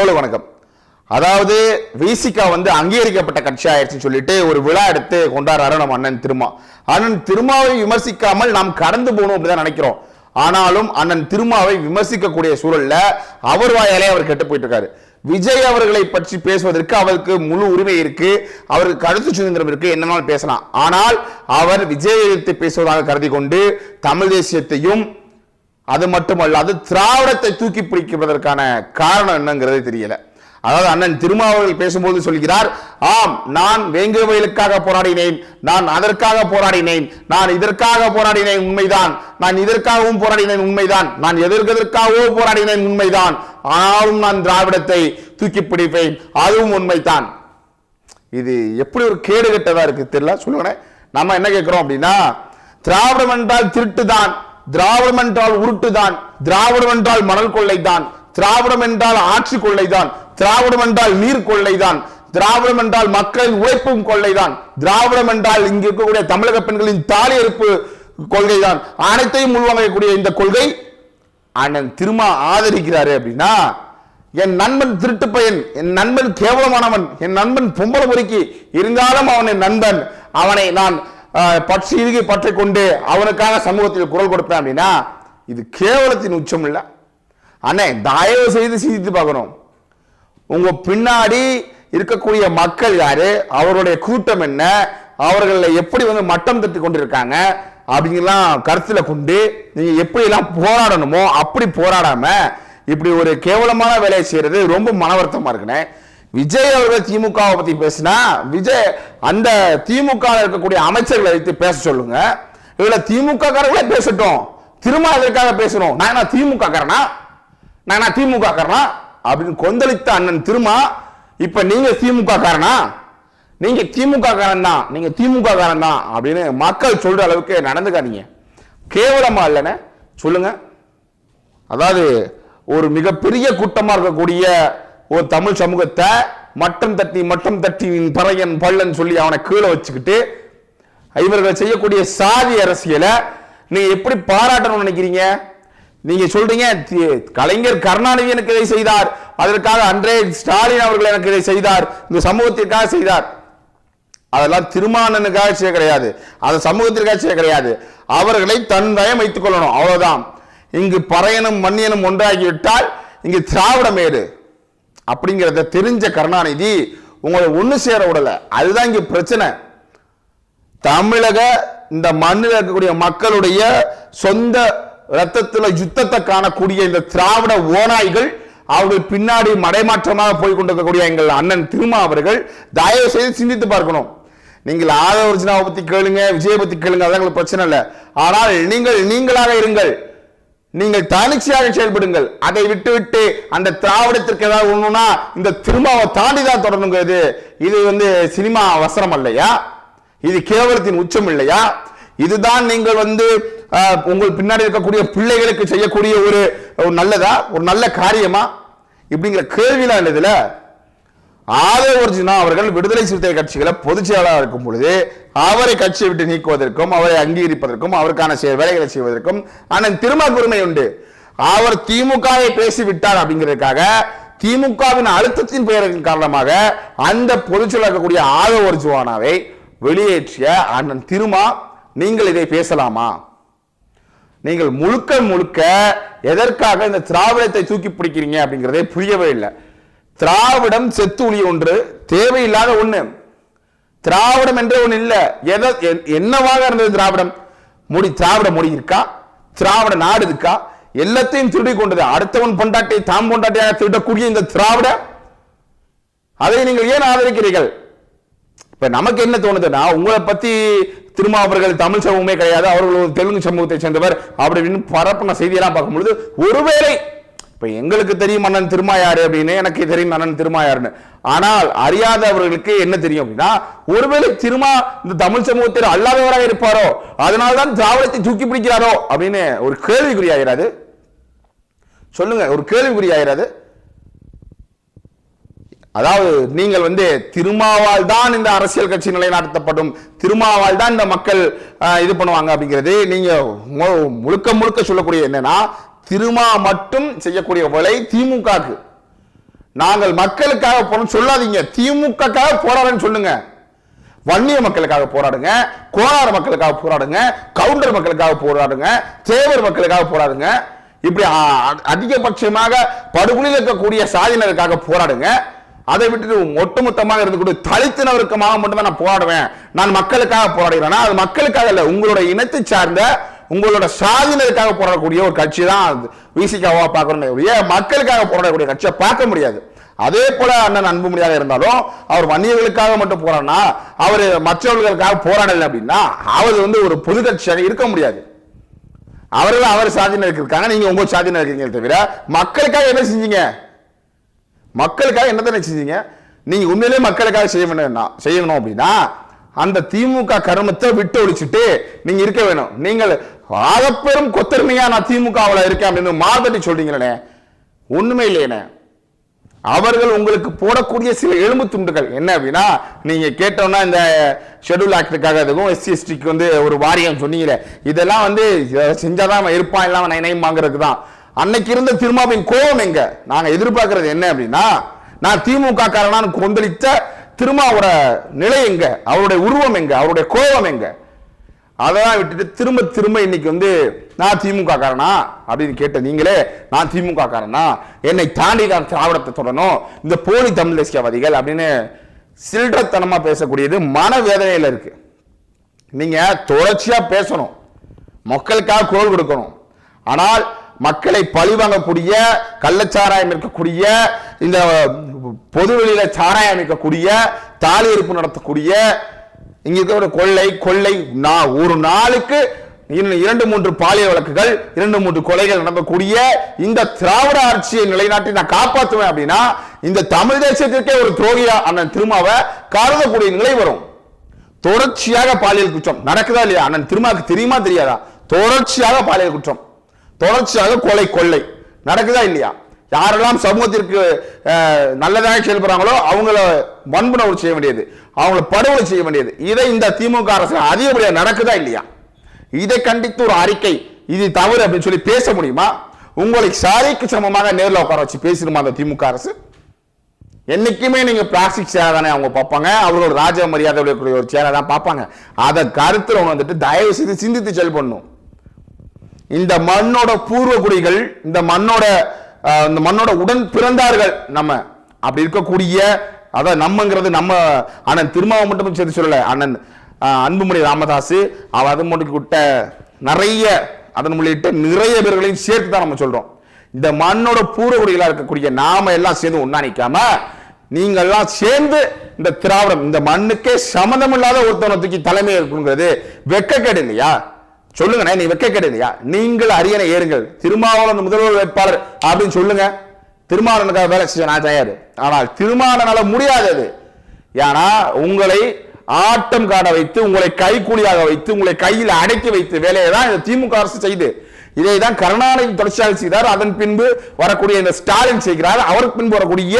Hello வணக்கம். அதாவது விசிகா வந்து அங்கீகரிக்கப்பட்ட கட்சி ஆயிடுச்சுன்னு சொல்லிட்டு ஒரு விழா எடுத்து கொண்டாடுறாரு நம்ம அண்ணன் திருமா. அண்ணன் திருமாவை விமர்சிக்காமல் நாம் கடந்து போகணும் அப்படிதான் நினைக்கிறோம். ஆனாலும் அண்ணன் திருமாவை விமர்சிக்கக்கூடிய சூழல்ல அவர் வாயாலே அவர் கெட்டு போயிட்டு இருக்காரு விஜய் அவர்களை பற்றி பேசுவதற்கு அவருக்கு முழு உரிமை இருக்கு. அவருக்கு கருத்து சுதந்திரம் இருக்கு. என்னன்னாலும் பேசலாம். ஆனால் அவர் விஜய் எதிர்த்து பேசுவதாக கருதி கொண்டு தமிழ் தேசியத்தையும் அது மட்டுமல்லாது திராவிடத்தை தூக்கி பிடிப்பதற்கான காரணம் என்னங்கிறது தெரியல. அதாவது அண்ணன் திருமாவர்கள் பேசும்போது சொல்கிறார் ஆம் நான் வேங்கவயலுக்காக போராடினேன் நான் அதற்காக போராடினேன் நான் இதற்காக போராடினேன் உண்மைதான் நான் இதற்காகவும் போராடினேன் உண்மைதான் நான் எதற்கெதற்காகவோ போராடினேன் உண்மைதான் ஆனாலும் நான் திராவிடத்தை தூக்கி பிடிப்பேன் அதுவும் உண்மைதான். இது எப்படி ஒரு கேடு கெட்டதா இருக்கு தெரியல? சொல்லுங்க நம்ம என்ன கேட்கிறோம் அப்படின்னா திராவிடம் என்றால் திருட்டு தான் திராவிடம் என்றால் உருட்டு தான் திராவிடம் என்றால் மணல் கொள்ளை தான் திராவிடம் என்றால் ஆட்சி கொள்ளை தான் திராவிடம் என்றால் நீர் கொள்ளை தான் திராவிடம் என்றால் மக்களின் உழைப்பும் கொள்ளைதான் திராவிடம் என்றால் இங்க இருக்கக்கூடிய தமிழக பெண்களின் தாலி அறுப்பு கொள்கைதான். அனைத்தையும் உள்வாங்கக்கூடிய இந்த கொள்கை அண்ணன் திருமா ஆதரிக்கிறாரு அப்படின்னா என் நண்பன் திருட்டு பையன் என் நண்பன் கேவலமானவன் என் நண்பன் பொம்பளை பொறுக்கி இருந்தாலும் அவன் என் நண்பன். அவனை நான் பற்று இறுகி பற்றை கொண்டு அவனுக்காக சமூகத்தில் குரல் கொடுப்பேன் அப்படின்னா இது கேவலத்தின் உச்சம் இல்லை. அண்ணே தயவு செய்து சிந்தித்து பார்க்கணும். உங்க பின்னாடி இருக்கக்கூடிய மக்கள் யாரு? அவருடைய கூட்டம் என்ன? அவர்களை எப்படி வந்து மட்டம் தட்டி கொண்டிருக்காங்க? அப்படிங்கலாம் கருத்தில் கொண்டு நீங்கள் எப்படிலாம் போராடணுமோ அப்படி போராடாமல் இப்படி ஒரு கேவலமான வேலையை செய்கிறது ரொம்ப மனவருத்தமாக இருக்குண்ணே. விஜய் அவர்கள் திமுகவை பத்தி பேசினா விஜய் அந்த திமுக இருக்கக்கூடிய அமைச்சர்களை வைத்து பேச சொல்லுங்க. இதுல திமுக காரங்களே பேசட்டும். திரும்ப அதற்காக பேசணும். நான் என்ன திமுக காரனா நான் என்ன திமுக காரனா அப்படின்னு கொந்தளித்த அண்ணன் திருமா இப்ப நீங்க திமுக காரனா நீங்க திமுக காரன் தான். நீங்க திமுக காரன் தான் அப்படின்னு மக்கள் சொல்ற அளவுக்கு நடந்துக்காதீங்க. கேவலமா இல்லைன்னு சொல்லுங்க. அதாவது ஒரு மிகப்பெரிய கூட்டமா இருக்கக்கூடிய ஒரு தமிழ் சமூகத்தை மட்டம் தட்டி மட்டம் தட்டி பறையன் பள்ளன் சொல்லி அவனை கீழே வச்சுக்கிட்டு இவர்கள் செய்யக்கூடிய சாதி அரசியலை நீங்க எப்படி பாராட்டணும்னு நினைக்கிறீங்க? நீங்க சொல்றீங்க கலைஞர் கருணாநிதி எனக்கு இதை செய்தார். அதற்காக அன்றே ஸ்டாலின் அவர்கள் எனக்கு இதை செய்தார். இந்த சமூகத்திற்காக செய்தார். அதெல்லாம் திருமானனுக்காக செய்ய கிடையாது. அது சமூகத்திற்காக செய்ய கிடையாது. அவர்களை தன் தயம் வைத்துக் கொள்ளணும். அவ்வளவுதான். இங்கு பறையனும் மன்னியனும் ஒன்றாகிவிட்டால் இங்கு திராவிட மேடு அப்படிங்கிறத தெரிஞ்ச கருணாநிதி உங்களை ஒன்று சேர விடல. அதுதான் இங்கே பிரச்சனை. தமிழக இந்த மண்ணில் இருக்கக்கூடிய மக்களுடைய சொந்த ரத்தத்தில் யுத்தத்தை காணக்கூடிய இந்த திராவிட ஓநாய்கள் அவர்கள் பின்னாடி மடைமாற்றமாக போய் கொண்டிருக்கக்கூடிய எங்கள் அண்ணன் திருமா அவர்கள் தயவு செய்து சிந்தித்து பார்க்கணும். நீங்கள் ஆதவர்ஜினாவை பற்றி கேளுங்க விஜய பற்றி கேளுங்க அதான் எங்களுக்கு பிரச்சனை இல்லை. ஆனால் நீங்கள் நீங்களாக இருங்கள். நீங்கள் தனிச்சையாக செயல்படுங்கள். அதை விட்டு விட்டு அந்த திராவிடத்திற்கு ஏதாவது ஒண்ணுனா இந்த திருமாவை தாண்டி தான் தொடரணுங்கிறது. இது வந்து சினிமா அவசரம் இல்லையா இது கேவலத்தின் உச்சம் இல்லையா? இதுதான் நீங்கள் வந்து உங்கள் பின்னாடி இருக்கக்கூடிய பிள்ளைகளுக்கு செய்யக்கூடிய ஒரு ஒரு நல்லதா? ஒரு நல்ல காரியமா? இப்படிங்கிற கேள்விலாம் இல்லை இதுல ஆதவ ஒரிஜினா அவர்கள் விடுதலை சிறுத்தை கட்சிகளை பொதுச் செயலாளர் இருக்கும் பொழுது அவரை கட்சியை விட்டு நீக்குவதற்கும் அவரை அங்கீகரிப்பதற்கும் அவருக்கான வேலைகளை செய்வதற்கும் ஆனால் திரும்ப உரிமை உண்டு. அவர் திமுகவை பேசிவிட்டார் அப்படிங்கிறதுக்காக திமுகவின் அழுத்தத்தின் பெயரின் காரணமாக அந்த பொதுச் இருக்கக்கூடிய ஆதவ ஒரிஜுவானாவை வெளியேற்றிய அண்ணன் திருமா நீங்கள் இதை பேசலாமா? நீங்கள் முழுக்க முழுக்க எதற்காக இந்த திராவிடத்தை தூக்கி பிடிக்கிறீங்க அப்படிங்கிறதே புரியவே இல்லை. திராவிடம் செத்துளி ஒன்று தேவையில்லாத ஒன்று திராவிடம் என்ற ஒன்று இல்லை. எதை என்னவாக இருந்தது திராவிடம்? மொழி திராவிட மொழி இருக்கா? திராவிட நாடு இருக்கா? எல்லாத்தையும் திருடி கொண்டது. அடுத்தவன் பொண்டாட்டை தாம் பொண்டாட்டியாக திருடக்கூடிய இந்த திராவிட? அதை நீங்கள் ஏன் ஆதரிக்கிறீர்கள்? இப்ப நமக்கு என்ன தோணுதுன்னா உங்களை பத்தி திருமா அவர்கள் தமிழ் சமூகமே கிடையாது. அவர்கள் ஒரு தெலுங்கு சமூகத்தை சேர்ந்தவர். அப்படின்னு பரப்பின செய்தியெல்லாம் பார்க்கும்பொழுது ஒருவேளை இப்ப எங்களுக்கு தெரியும் அண்ணன் திருமா யாரு அப்படின்னு எனக்கு தெரியும் அண்ணன் திருமா யாருன்னு ஆனால் அறியாதவர்களுக்கு என்ன தெரியும் அப்படின்னா ஒருவேளை திருமா இந்த தமிழ் சமூகத்தில் அல்லாதவராக இருப்பாரோ அதனால்தான் திராவிடத்தை தூக்கி பிடிக்கிறாரோ அப்படின்னு ஒரு கேள்விக்குறி ஆகிறாது சொல்லுங்க ஒரு கேள்விக்குறி ஆகிறாது அதாவது நீங்கள் வந்து திருமாவால் தான் இந்த அரசியல் கட்சி நிலைநாட்டப்படும் திருமாவால் தான் இந்த மக்கள் ஆஹ், இது பண்ணுவாங்க அப்படிங்கிறது நீங்க மு- முழுக்க முழுக்க சொல்லக்கூடிய என்னன்னா திருமா மட்டும் செய்யக்கூடிய வேலை திமுகக்கு. நாங்கள் மக்களுக்காக போறோம் சொல்லாதீங்க. திமுகக்காக போராடுன்னு சொல்லுங்க. வன்னிய மக்களுக்காக போராடுங்க. கோலார மக்களுக்காக போராடுங்க. கவுண்டர் மக்களுக்காக போராடுங்க. தேவர் மக்களுக்காக போராடுங்க. இப்படி அதிகபட்சமாக படுகொலியில் இருக்கக்கூடிய சாதியினருக்காக போராடுங்க. அதை விட்டுட்டு ஒட்டுமொத்தமாக இருந்து கூட மட்டும்தான் நான் போராடுவேன். நான் மக்களுக்காக போராடுகிறேன்னா அது மக்களுக்காக இல்லை உங்களுடைய இனத்தை சார்ந்த உங்களோட சாதியினருக்காக போராடக்கூடிய ஒரு கட்சி தான் விசிகாவா பார்க்கணும் ஒழிய மக்களுக்காக போராடக்கூடிய கட்சியை பார்க்க முடியாது. அதே போல அண்ணன் அன்புமணியாக இருந்தாலும் அவர் வன்னியர்களுக்காக மட்டும் போராடினா அவர் மற்றவர்களுக்காக போராடலை அப்படின்னா அவர் வந்து ஒரு பொது கட்சியாக இருக்க முடியாது. அவர்கள் அவர் சாதியினருக்கு இருக்காங்க நீங்க உங்க சாதியினர் இருக்கீங்க தவிர மக்களுக்காக என்ன செஞ்சீங்க? மக்களுக்காக என்ன தானே செஞ்சீங்க? நீங்க உண்மையிலேயே மக்களுக்காக செய்ய வேணும் செய்யணும் அப்படின்னா அந்த திமுக கருமத்தை விட்டு ஒழிச்சுட்டு நீங்க இருக்க வேணும். நீங்கள் ஆகப்பெரும் கொத்தருமையா நான் திமுகவில் இருக்கேன் அப்படின்னு மாதட்டி சொல்றீங்களே. ஒண்ணுமே இல்லையனே. அவர்கள் உங்களுக்கு போடக்கூடிய சில எலும்பு துண்டுகள். என்ன அப்படின்னா நீங்க கேட்டோம்னா இந்த ஷெட்யூல் ஆக்டுக்காக எதுவும் எஸ்சி எஸ்டிக்கு வந்து ஒரு வாரியம் சொன்னீங்களே. இதெல்லாம் வந்து செஞ்சாதான் அவன் இருப்பான் இல்லாம நைனையும் வாங்குறதுக்கு தான் அன்னைக்கு இருந்த திருமாவின் கோபம் எங்க? நாங்க எதிர்பார்க்கறது என்ன அப்படின்னா நான் திமுக காரனான்னு கொந்தளித்த திருமாவோட நிலை எங்க? அவருடைய உருவம் எங்க? அவருடைய கோபம் எங்க? அதெல்லாம் விட்டுட்டு திரும்ப திரும்ப இன்னைக்கு வந்து நான் திமுக காரனா அப்படின்னு கேட்ட நீங்களே நான் திமுக காரனா என்னை தாண்டி நான் திராவிடத்தை தொடரணும் இந்த போலி தமிழ் தேசியவாதிகள் அப்படின்னு சில்லறத்தனமா பேசக்கூடியது மனவேதனையில இருக்கு. நீங்க தொடர்ச்சியா பேசணும். மக்களுக்காக குரல் கொடுக்கணும். ஆனால் மக்களை பழிவாங்கக்கூடிய கள்ளச்சாராயம் இருக்கக்கூடிய இந்த பொதுவெளியில சாராயம் இருக்கக்கூடிய தாலி இருப்பு நடத்தக்கூடிய இங்க இருக்கிற கொள்ளை கொள்ளை நான் ஒரு நாளுக்கு இன்னும் இரண்டு மூன்று பாலியல் வழக்குகள் இரண்டு மூன்று கொலைகள் நடக்கக்கூடிய இந்த திராவிட ஆட்சியை நிலைநாட்டி நான் காப்பாற்றுவேன் அப்படின்னா இந்த தமிழ் தேசத்திற்கே ஒரு துரோகியா அண்ணன் திருமாவை கருதக்கூடிய நிலை வரும். தொடர்ச்சியாக பாலியல் குற்றம் நடக்குதா இல்லையா? அண்ணன் திருமாவுக்கு தெரியுமா தெரியாதா? தொடர்ச்சியாக பாலியல் குற்றம். தொடர்ச்சியாக கொலை கொள்ளை. நடக்குதா இல்லையா? யாரெல்லாம் சமூகத்திற்கு நல்லதாக செயல்படுறாங்களோ அவங்கள வன்புணர்வு செய்ய வேண்டியது. அவங்கள படுகொலை செய்ய வேண்டியது. இதை இந்த திமுக அரசு அதிகப்படியாக நடக்குதா இல்லையா? இதை கண்டித்து ஒரு அறிக்கை. இது தவறு அப்படின்னு சொல்லி பேச முடியுமா? உங்களை சாரிக்கு சமமாக நேரில் உட்கார வச்சு பேசிடுமா அந்த திமுக அரசு? என்னைக்குமே நீங்க பிளாஸ்டிக் சேரை தானே அவங்க பார்ப்பாங்க. அவர்கள் ராஜ மரியாதை உடையக்கூடிய ஒரு சேரை தான் பார்ப்பாங்க. அதை கருத்தில் வந்துட்டு தயவு செய்து சிந்தித்து செயல்படணும். இந்த மண்ணோட பூர்வ குடிகள் இந்த மண்ணோட இந்த மண்ணோட உடன் பிறந்தார்கள் நம்ம. அப்படி இருக்கக்கூடிய அதான் நம்மங்கிறது நம்ம அண்ணன் திருமாவை மட்டும் சேர்த்து சொல்லலை. அண்ணன் அன்புமணி ராமதாஸ் அவ அது மட்டும் விட்ட நிறைய அதன் உள்ளிட்ட நிறைய பேர்களையும் சேர்த்து தான் நம்ம சொல்றோம். இந்த மண்ணோட பூர்வகுடிகளாக இருக்கக்கூடிய நாம எல்லாம் சேர்ந்து ஒண்ணா நிக்காம நீங்களெல்லாம் சேர்ந்து இந்த திராவிடம் இந்த மண்ணுக்கே சம்மந்தம் இல்லாத ஒருத்தவனை தூக்கி தலைமை இருக்குங்கிறது வெக்கக்கேடு இல்லையா? சொல்லுங்கண்ணே நீ வெக்கக்கேடு கிடையாதுயா நீங்கள் அரியணை ஏறுங்கள். திருமாவளவன் முதல்வர் வேட்பாளர் அப்படின்னு சொல்லுங்க. திருமாவளவனுக்காக வேலை செய்ய நான் தயார். ஆனால் திருமாவளவனால முடியாதது. ஏன்னா உங்களை ஆட்டம் காட வைத்து உங்களை கைக்கூலியாக வைத்து உங்களை கையில் அடக்கி வைத்து வேலையை தான் இந்த திமுக அரசு செய்து. இதை தான் கருணாநிதி தொடர்ச்சியாக செய்தார். அதன் பின்பு வரக்கூடிய இந்த ஸ்டாலின் செய்கிறார். அவருக்கு பின்பு வரக்கூடிய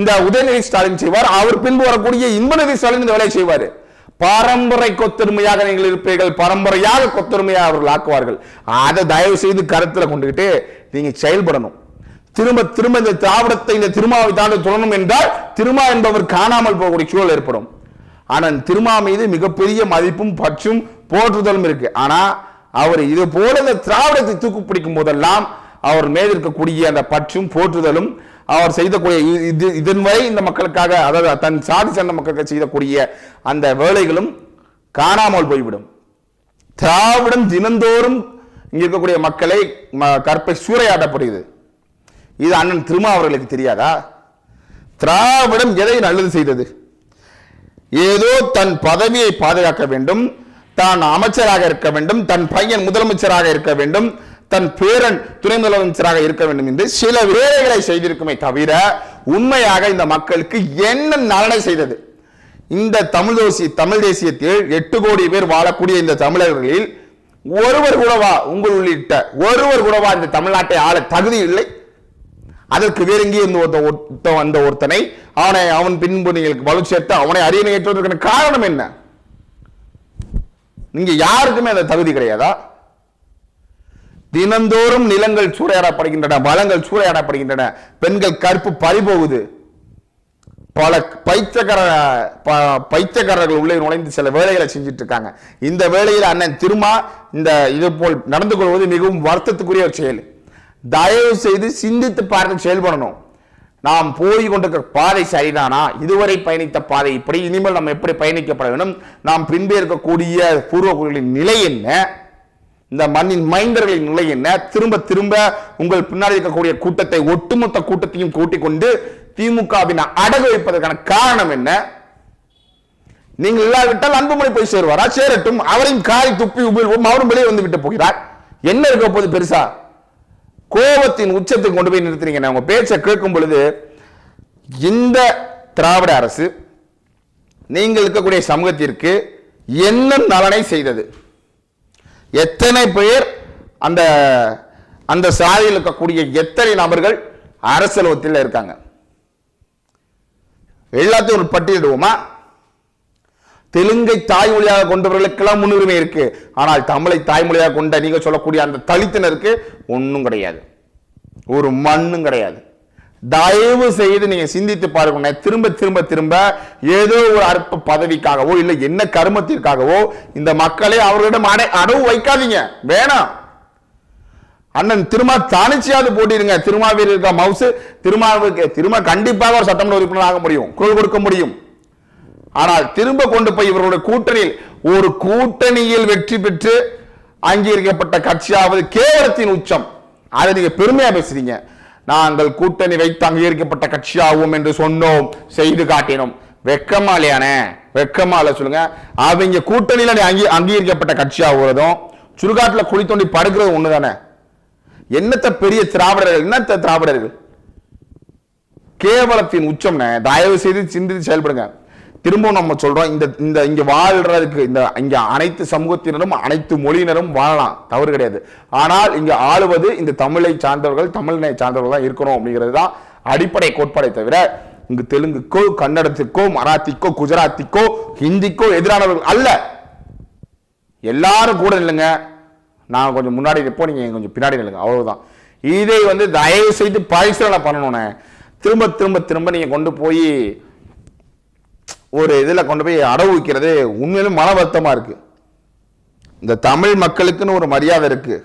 இந்த உதயநிதி ஸ்டாலின் செய்வார். அவர் பின்பு வரக்கூடிய இன்பநிதி ஸ்டாலின் இந்த வேலையை செய்வார். பரம்பரை கொத்தருமையாக நீங்கள் இருப்பீர்கள். பரம்பரையாக கொத்தருமையாக அவர்கள் ஆக்குவார்கள். அதை தயவு செய்து கருத்தில் கொண்டுகிட்டு நீங்க செயல்படணும். திரும்ப திரும்ப இந்த திராவிடத்தை இந்த திருமாவை தாண்டி தொடரணும் என்றால் திருமா என்பவர் காணாமல் போகக்கூடிய சூழல் ஏற்படும். ஆனால் திருமா மீது மிகப்பெரிய மதிப்பும் பற்றும் போற்றுதலும் இருக்கு. ஆனா அவர் இது போல இந்த திராவிடத்தை தூக்கு பிடிக்கும் போதெல்லாம் அவர் மேல் இருக்கக்கூடிய அந்த பற்றும் போற்றுதலும் அவர் செய்தக்கூடிய இது இதன் வரை இந்த மக்களுக்காக அதாவது தன் சாதி சேர்ந்த மக்களுக்கு செய்தக்கூடிய அந்த வேலைகளும் காணாமல் போய்விடும். திராவிடம் தினந்தோறும் இங்கே இருக்கக்கூடிய மக்களை ம- கற்பை சூறையாடப்படுகிறது. இது அண்ணன் திருமா அவர்களுக்கு தெரியாதா? திராவிடம் எதை நல்லது செய்தது? ஏதோ தன் பதவியை பாதுகாக்க வேண்டும் தான் அமைச்சராக இருக்க வேண்டும் தன் பையன் முதலமைச்சராக இருக்க வேண்டும் தன் பேரன் துணை முதலமைச்சராக இருக்க வேண்டும் என்று சில வேலைகளை செய்திருக்குமே தவிர உண்மையாக இந்த மக்களுக்கு என்ன நலனை செய்தது? இந்த தமிழ் தேசிய தமிழ் தேசியத்தில் எட்டு கோடி பேர் வாழக்கூடிய இந்த தமிழர்களில் ஒருவர் கூடவா உங்கள் உள்ளிட்ட ஒருவர் கூடவா இந்த தமிழ்நாட்டை ஆள தகுதி இல்லை? அதற்கு வேறு எங்கேயும் இருந்து ஒருத்த வந்த ஒருத்தனை? அவனை அவன் பின்பு நீங்கள் வலு சேர்த்து அவனை அரியணை ஏற்றுவதற்கான காரணம் என்ன? நீங்க யாருக்குமே அந்த தகுதி கிடையாதா? தினந்தோறும் நிலங்கள் சூறையாடப்படுகின்றன வளங்கள் சூறையாடப்படுகின்றன பெண்கள் கற்பு பறிபோகுது. பல பைத்தியக்கார ப- பைத்தியக்காரர்கள் உள்ளே நுழைந்து சில வேலைகளை செஞ்சுட்டு இருக்காங்க இந்த வேலையில் அண்ணன் திருமா இந்த இது போல் நடந்து கொள்வது மிகவும் வருத்தத்துக்குரிய ஒரு செயல். தயவு செய்து சிந்தித்து பார்த்து செயல்படணும். நாம் போய் கொண்டிருக்கிற பாதை சரிதானா? இதுவரை பயணித்த பாதை இப்படி இனிமேல் நம்ம எப்படி பயணிக்கப்பட வேண்டும்? நாம் பின்பே இருக்கக்கூடிய பூர்வகுடிகளின் நிலை என்ன? இந்த மண்ணின் மைந்தர்களின் நிலை என்ன? திரும்ப திரும்ப உங்கள் பின்னாடி இருக்கக்கூடிய கூட்டத்தை ஒட்டுமொத்த கூட்டத்தையும் கூட்டிக் கொண்டு திமுகவின் அடகு வைப்பதற்கான காரணம் என்ன? நீங்கள் இல்லாவிட்டால் அன்புமணி போய் சேருவாரா? சேரட்டும். அவரையும் காரி துப்பி உபயோகம் அவரும் வெளியே வந்து விட்டு போகிறார். என்ன இருக்க போது பெருசா? கோபத்தின் உச்சத்தை கொண்டு போய் நிறுத்துறீங்க. உங்க பேச்சை கேட்கும் பொழுது இந்த திராவிட அரசு நீங்கள் இருக்கக்கூடிய சமூகத்திற்கு என்ன நலனை செய்தது? எத்தனை பேர் அந்த அந்த சாதியில் இருக்கக்கூடிய எத்தனை நபர்கள் அரசியலகத்தில் இருக்காங்க? எல்லாத்தையும் ஒரு பட்டியலிடுவோமா? தெலுங்கை தாய்மொழியாக கொண்டவர்களுக்கெல்லாம் முன்னுரிமை இருக்கு. ஆனால் தமிழை தாய்மொழியாக கொண்ட நீங்க சொல்லக்கூடிய அந்த தலித்தினருக்கு ஒன்றும் கிடையாது. ஒரு மண்ணும் கிடையாது. தயவு செய்து நீங்க சிந்தித்து பாருங்க. திரும்ப திரும்ப திரும்ப ஏதோ ஒரு அற்ப பதவிக்காகவோ இல்லை என்ன கருமத்திற்காகவோ இந்த மக்களை அவர்களிடம் அடை அடவு வைக்காதீங்க. வேணாம். அண்ணன் திருமா தனிச்சையாவது போட்டிருங்க திருமாவில் இருக்க மவுசு திருமாவுக்கு திருமா கண்டிப்பாக ஒரு சட்டமன்ற உறுப்பினர் ஆக முடியும். குரல் கொடுக்க முடியும். ஆனால் திரும்ப கொண்டு போய் இவர்களுடைய கூட்டணியில் ஒரு கூட்டணியில் வெற்றி பெற்று அங்கீகரிக்கப்பட்ட கட்சியாவது கேவலத்தின் உச்சம். அதை நீங்க பெருமையா பேசுறீங்க. நாங்கள் கூட்டணி வைத்து அங்கீகரிக்கப்பட்ட கட்சியாகும் என்று சொன்னோம் செய்து காட்டினோம். வெக்கமா இல்லையானே? வெக்கமா சொல்லுங்க. அவங்க கூட்டணியில் நீ அங்கீ அங்கீகரிக்கப்பட்ட கட்சியாகிறதும் சுடுகாட்டில் குழி தோண்டி படுக்கிறது ஒண்ணுதானே? என்னத்த பெரிய திராவிடர்கள் என்னத்த திராவிடர்கள்? கேவலத்தின் உச்சம்னே தயவு செய்து சிந்தித்து செயல்படுங்க. திரும்பவும் நம்ம சொல்றோம் இந்த இந்த இங்க வாழ்றதுக்கு இந்த இங்க அனைத்து சமூகத்தினரும் அனைத்து மொழியினரும் வாழலாம். தவறு கிடையாது. ஆனால் இங்க ஆளுவது இந்த தமிழை சார்ந்தவர்கள் தமிழினை சார்ந்தவர்கள் தான் இருக்கணும் அப்படிங்கிறது தான் அடிப்படை கோட்பாடை தவிர இங்கு தெலுங்குக்கோ கன்னடத்துக்கோ மராத்திக்கோ குஜராத்திக்கோ ஹிந்திக்கோ எதிரானவர்கள் அல்ல. எல்லாரும் கூட இல்லைங்க நான் கொஞ்சம் முன்னாடி நிற்போம் நீங்க கொஞ்சம் பின்னாடி நில்லுங்க. அவ்வளவுதான். இதை வந்து தயவு செய்து பரிசீலனை பண்ணணும்னே. திரும்ப திரும்ப திரும்ப நீங்க கொண்டு போய் ஒரு இதில் கொண்டு போய் அடவு வைக்கிறது உண்மையிலும் மன வருத்தமாக இருக்குது இந்த தமிழ் மக்களுக்குன்னு ஒரு மரியாதை இருக்குது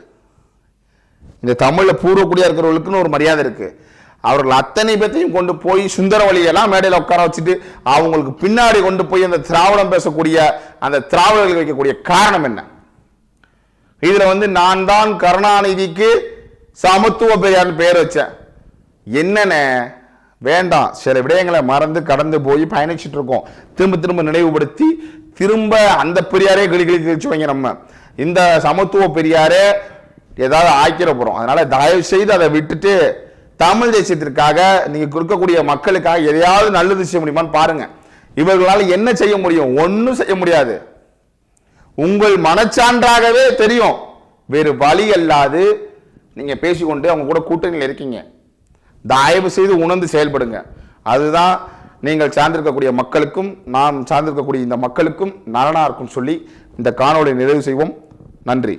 இந்த தமிழில் பூர்வக்குடியாக இருக்கிறவர்களுக்குன்னு ஒரு மரியாதை இருக்குது அவர்கள் அத்தனை பேர்த்தையும் கொண்டு போய் சுந்தரவழியெல்லாம் மேடையில் உட்கார வச்சுட்டு அவங்களுக்கு பின்னாடி கொண்டு போய் அந்த திராவிடம் பேசக்கூடிய அந்த திராவிடர்கள் வைக்கக்கூடிய காரணம் என்ன? இதில் வந்து நான் தான் கருணாநிதிக்கு சமத்துவ பெரியார்னு பெயர் வச்சேன். என்னென்ன? வேண்டாம். சில விடயங்களை மறந்து கடந்து போய் பயணிச்சுட்டு இருக்கோம் திரும்ப திரும்ப நினைவுபடுத்தி திரும்ப அந்த பெரியாரே கிளி கிளி கிழிச்சு வைங்க நம்ம. இந்த சமத்துவ பெரியாரே ஏதாவது ஆக்கிர போகிறோம் அதனால் தயவு செய்து அதை விட்டுட்டு தமிழ் தேசியத்திற்காக நீங்கள் கொடுக்கக்கூடிய மக்களுக்காக எதையாவது நல்லது செய்ய முடியுமான்னு பாருங்கள் இவர்களால் என்ன செய்ய முடியும்? ஒன்றும் செய்ய முடியாது. உங்கள் மனச்சான்றாகவே தெரியும். வேறு வழி அல்லாது நீங்கள் பேசிக்கொண்டு அவங்க கூட கூட்டணியில் இருக்கீங்க. தயவு செய்து உணர்ந்து செயல்படுங்க. அதுதான் நீங்கள் சார்ந்திருக்கக்கூடிய மக்களுக்கும் நாம் சார்ந்திருக்கக்கூடிய இந்த மக்களுக்கும் நலனாக இருக்கும் சொல்லி இந்த காணொளி நிறைவு செய்வோம். நன்றி.